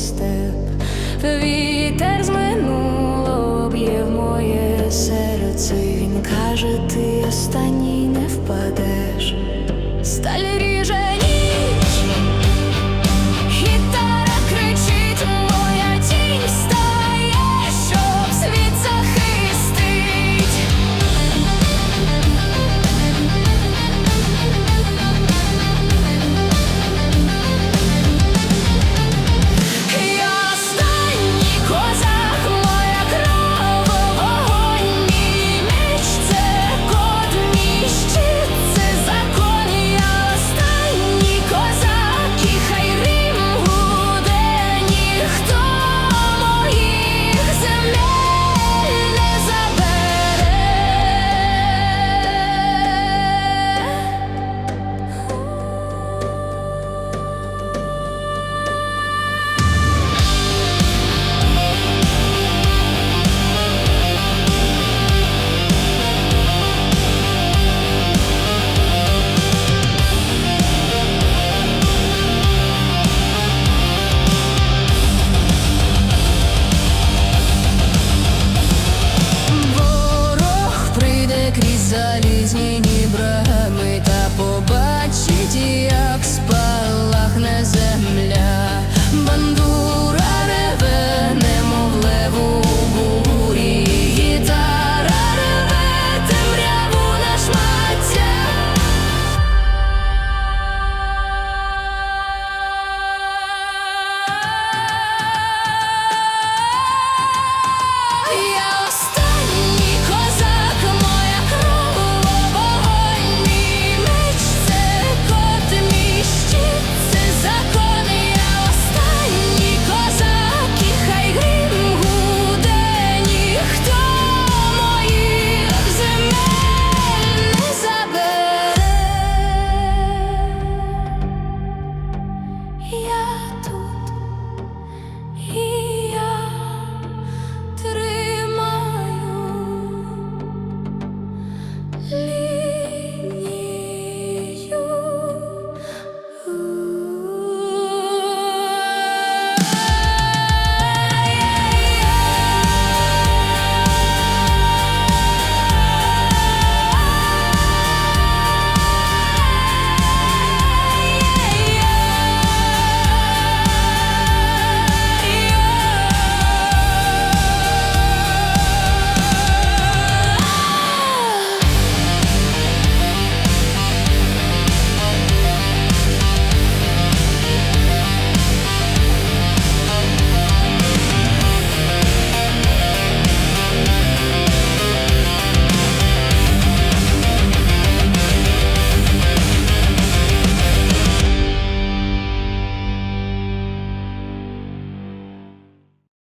степ, вітер з минулого об'єв моє серце, він каже, ти останній.